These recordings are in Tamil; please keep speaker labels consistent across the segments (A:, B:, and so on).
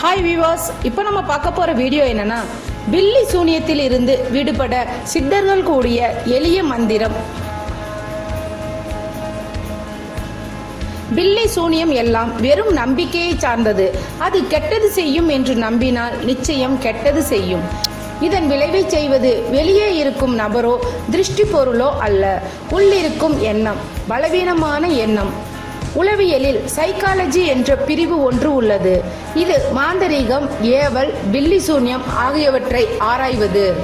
A: ஹாய் விவாஸ் இப்போ நம்ம பார்க்க போகிற வீடியோ என்னன்னா பில்லி சூனியத்தில் இருந்து விடுபட சித்தர்கள் கூடிய எளிய மந்திரம். பில்லி சூனியம் எல்லாம் வெறும் நம்பிக்கையை சார்ந்தது. அது கெட்டது செய்யும் என்று நம்பினால் நிச்சயம் கெட்டது செய்யும். இதன் விளைவை செய்வது வெளியே இருக்கும் நபரோ திருஷ்டி பொருளோ அல்ல. உள்ளிருக்கும் எண்ணம் பலவீனமான எண்ணம் உளவியலில் சைக்காலஜி என்ற பிரிவு ஒன்று உள்ளது. இது மாந்தரீகம் ஏவல் பில்லி சூன்யம் ஆகியவற்றை ஆராய்வது.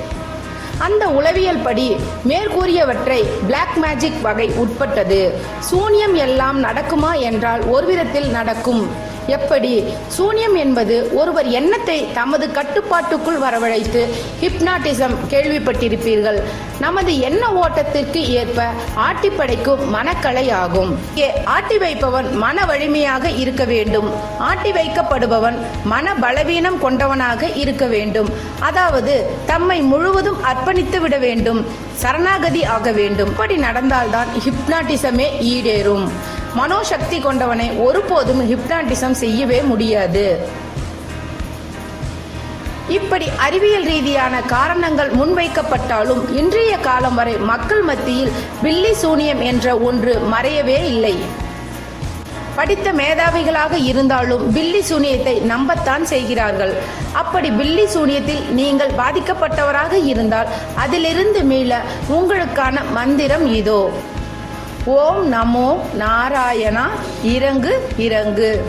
A: அந்த உளவியல் படி மேற்கூறியவற்றை பிளாக் மேஜிக் வகை உட்பட்டது. சூன்யம் எல்லாம் நடக்குமா என்றால் ஒரு விதத்தில் நடக்கும். எப்படி? சூனியம் என்பது ஒருவர் எண்ணத்தை தமது கட்டுப்பாட்டுக்குள் வரவழைத்து ஹிப்னாட்டிசம் கேள்விப்பட்டிருப்பீர்கள். நமது எண்ண ஓட்டத்திற்கு ஏற்ப ஆட்டி படைக்கும் மனக்கலை ஆகும். ஆட்டி வைப்பவன் மன வலிமையாக இருக்க வேண்டும். ஆட்டி வைக்கப்படுபவன் மன பலவீனம் கொண்டவனாக இருக்க வேண்டும். அதாவது தம்மை முழுவதும் அர்ப்பணித்து விட வேண்டும். சரணாகதி ஆக வேண்டும். இப்படி நடந்தால்தான் ஹிப்னாட்டிசமே ஈடேறும். மனோசக்தி கொண்டவனை ஒருபோதும் ஹிப்னாட்டிசம் செய்யவே முடியாது. இப்படி அறிவியல் ரீதியான காரணங்கள் முன்வைக்கப்பட்டாலும் இன்றைய காலம் வரை மக்கள் மத்தியில் பில்லி சூனியம் என்ற ஒன்று மறையவே இல்லை. படித்த மேதாவிகளாக இருந்தாலும் பில்லி சூனியத்தை நம்பத்தான் செய்கிறார்கள். அப்படி பில்லி சூனியத்தில் நீங்கள் பாதிக்கப்பட்டவராக இருந்தால் அதிலிருந்து மீள உங்களுக்கான மந்திரம் இதோ. ஓம் நமோ நாராயணா இறங்கு இறங்கு.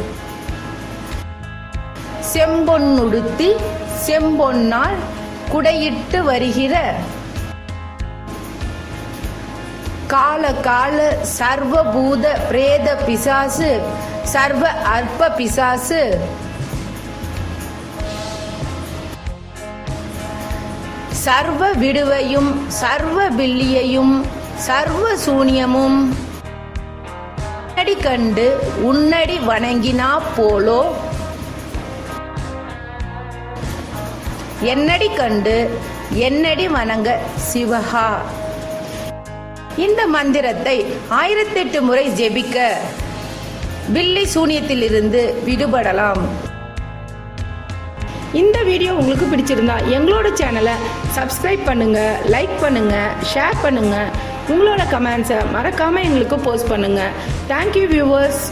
A: செம்பொன்னுடுத்தி செம்பொன்னால் குடையிட்டு வருகிற கால கால சர்வபூத பிரேத பிசாசு சர்வ அற்ப பிசாசு. சர்வ விடுவையும் சர்வ பில்லியையும் சர்வ சூனியமும் உன்னடி கண்டு உன்னடி வணங்கினா போலோ? என்னடி கண்டு என்னடி வணங்க சிவஹா? இந்த மந்திரத்தை ஆயிரத்தெட்டு முறை ஜெபிக்க வில்லி சூனியத்திலிருந்து விடுபடலாம். இந்த வீடியோ உங்களுக்கு பிடிச்சிருந்தா எங்களோட சேனலை சப்ஸ்கிரைப் பண்ணுங்க லைக் பண்ணுங்க ஷேர் பண்ணுங்க. உங்களோட கமெண்ட்ஸை மறக்காமல் எங்களுக்கு போஸ்ட் பண்ணுங்கள் தேங்க்யூ வியூவர்ஸ்